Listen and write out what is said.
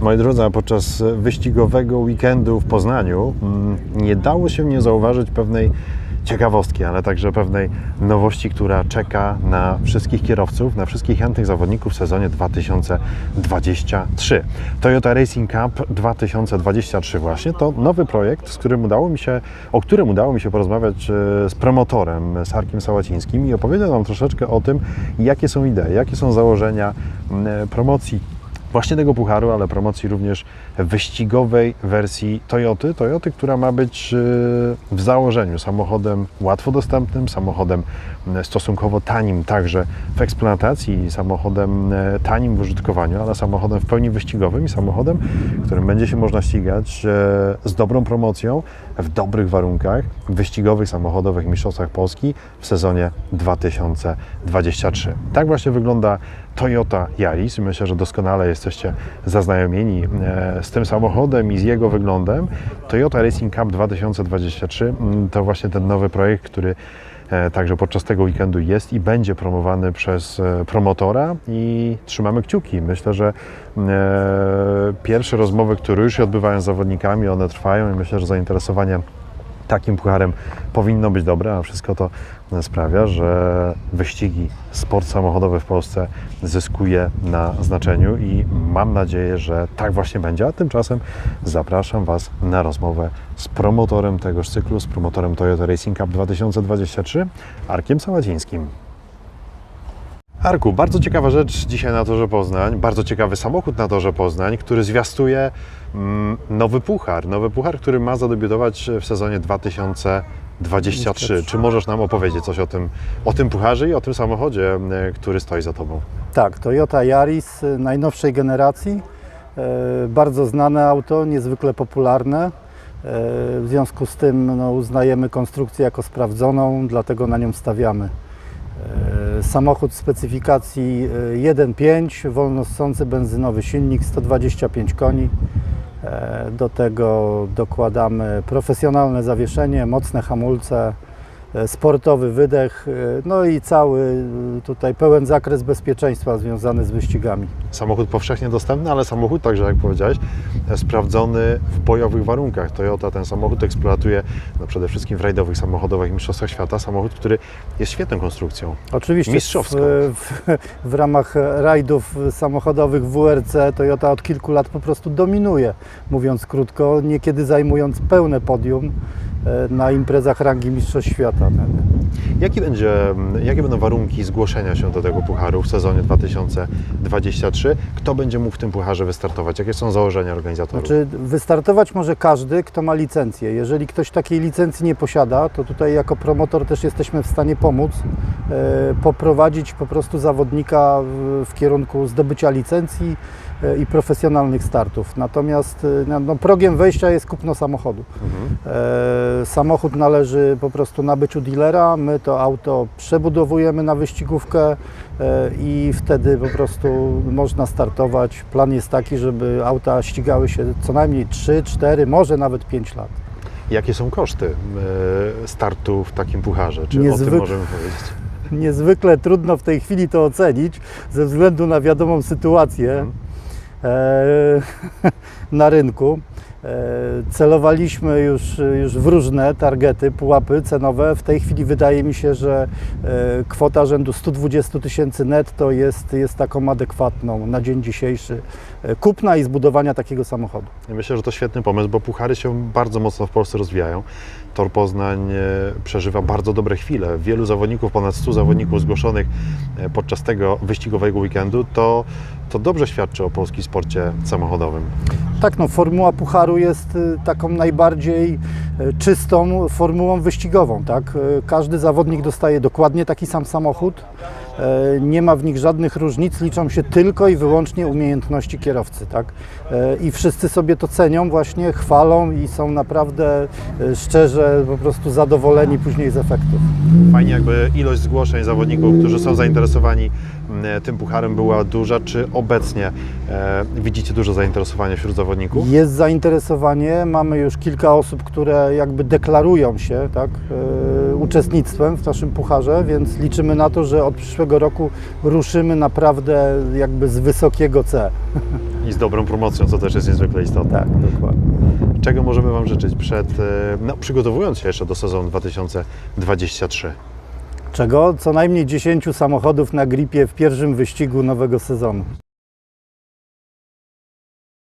Moi drodzy, a podczas wyścigowego weekendu w Poznaniu mm, nie dało się nie zauważyć pewnej ciekawostki, ale także pewnej nowości, która czeka na wszystkich kierowców, na wszystkich chętnych zawodników w sezonie 2023. Toyota Racing Cup 2023 właśnie to nowy projekt, z którym udało mi się, o którym udało mi się porozmawiać e, z promotorem, z Arkiem Sałacińskim i opowiedział nam troszeczkę o tym, jakie są idee, jakie są założenia mm, promocji właśnie tego pucharu, ale promocji również wyścigowej wersji Toyoty. Toyoty, która ma być e, w założeniu samochodem łatwo dostępnym, samochodem m, stosunkowo tanim także w eksploatacji, samochodem e, tanim w użytkowaniu, ale samochodem w pełni wyścigowym i samochodem, którym będzie się można ścigać e, z dobrą promocją, w dobrych warunkach, w wyścigowych samochodowych mistrzostwach Polski w sezonie 2023. Tak właśnie wygląda Toyota Yaris. Myślę, że doskonale jesteście zaznajomieni e, z tym samochodem i z jego wyglądem. Toyota Racing Cup 2023 mm, to właśnie ten nowy projekt, który e, także podczas tego weekendu jest i będzie promowany przez e, promotora i trzymamy kciuki. Myślę, że e, pierwsze rozmowy, które już się odbywają z zawodnikami, one trwają i myślę, że zainteresowanie takim pucharem powinno być dobre, a wszystko to sprawia, że wyścigi, sport samochodowy w Polsce zyskuje na znaczeniu i mam nadzieję, że tak właśnie będzie. A tymczasem zapraszam Was na rozmowę z promotorem tegoż cyklu, z promotorem Toyota Racing Cup 2023, Arkiem Saładzińskim. Arku, bardzo ciekawa rzecz dzisiaj na Torze Poznań, bardzo ciekawy samochód na Torze Poznań, który zwiastuje mm, nowy puchar, nowy puchar, który ma zadebiutować w sezonie 2023. Czy możesz nam opowiedzieć coś o tym, o tym pucharze i o tym samochodzie, który stoi za Tobą? Tak, Toyota Yaris y, najnowszej generacji. E, Bardzo znane auto, niezwykle popularne. E, W związku z tym no, uznajemy konstrukcję jako sprawdzoną, dlatego na nią stawiamy. E, Samochód specyfikacji e, 1.5, wolnossący benzynowy silnik, 125 koni. E, Do tego dokładamy profesjonalne zawieszenie, mocne hamulce, e, sportowy wydech, e, no i cały e, tutaj pełen zakres bezpieczeństwa związany z wyścigami. Samochód powszechnie dostępny, ale samochód także, jak powiedziałeś, e, sprawdzony w bojowych warunkach. Toyota ten samochód eksploatuje no, przede wszystkim w rajdowych samochodowych mistrzostwach świata. Samochód, który jest świetną konstrukcją. Oczywiście Mistrzowską. W, w, w ramach rajdów samochodowych WRC Toyota od kilku lat po prostu dominuje, mówiąc krótko, niekiedy zajmując pełne podium e, na imprezach rangi Mistrzostw Świata. Tak. Jaki będzie, jakie będą warunki zgłoszenia się do tego pucharu w sezonie 2023? Kto będzie mógł w tym pucharze wystartować? Jakie są założenia organizatorów? Znaczy, wystartować może każdy, kto ma licencję. Jeżeli ktoś takiej licencji nie posiada, to tutaj jako promotor też jesteśmy w stanie pomóc, e, poprowadzić po prostu zawodnika w, kierunku zdobycia licencji e, i profesjonalnych startów. Natomiast e, no, no, progiem wejścia jest kupno samochodu. Mhm. E, samochód należy po prostu nabyć u dealera, my to auto przebudowujemy na wyścigówkę e, i wtedy po prostu można startować. Plan jest taki, żeby auta ścigały się co najmniej 3, 4, może nawet 5 lat. Jakie są koszty e, startu w takim pucharze? Czy o tym Niezwykle. możemy powiedzieć? Niezwykle trudno w tej chwili to ocenić ze względu na wiadomą sytuację Mhm. E, na rynku. E, celowaliśmy już, już w różne targety, pułapy cenowe. W tej chwili wydaje mi się, że e, kwota rzędu 120 tysięcy netto jest, jest taką adekwatną na dzień dzisiejszy kupna i zbudowania takiego samochodu. Myślę, że to świetny pomysł, bo puchary się bardzo mocno w Polsce rozwijają. Tor Poznań e, przeżywa bardzo dobre chwile. Wielu zawodników, ponad 100 zawodników zgłoszonych e, podczas tego wyścigowego weekendu, to, to dobrze świadczy o polskim sporcie samochodowym. Tak, no, formuła Pucharu jest y, taką najbardziej czystą formułą wyścigową. Tak? Każdy zawodnik dostaje dokładnie taki sam samochód. Y, Nie ma w nich żadnych różnic, liczą się tylko i wyłącznie umiejętności kierowcy. Tak? Y, I wszyscy sobie to cenią, właśnie chwalą i są naprawdę y, szczerze po prostu zadowoleni później z efektów. Fajnie jakby ilość zgłoszeń zawodników, którzy są zainteresowani tym pucharem była duża. Czy obecnie e, widzicie duże zainteresowanie wśród zawodników? Jest zainteresowanie, mamy już kilka osób, które jakby deklarują się tak, e, uczestnictwem w naszym pucharze, więc liczymy na to, że od przyszłego roku ruszymy naprawdę jakby z wysokiego C. I z dobrą promocją, co też jest niezwykle istotne. Tak, dokładnie. Czego możemy Wam życzyć przed, e, no, przygotowując się jeszcze do sezonu 2023? Czego? Co najmniej 10 samochodów na gripie w pierwszym wyścigu nowego sezonu.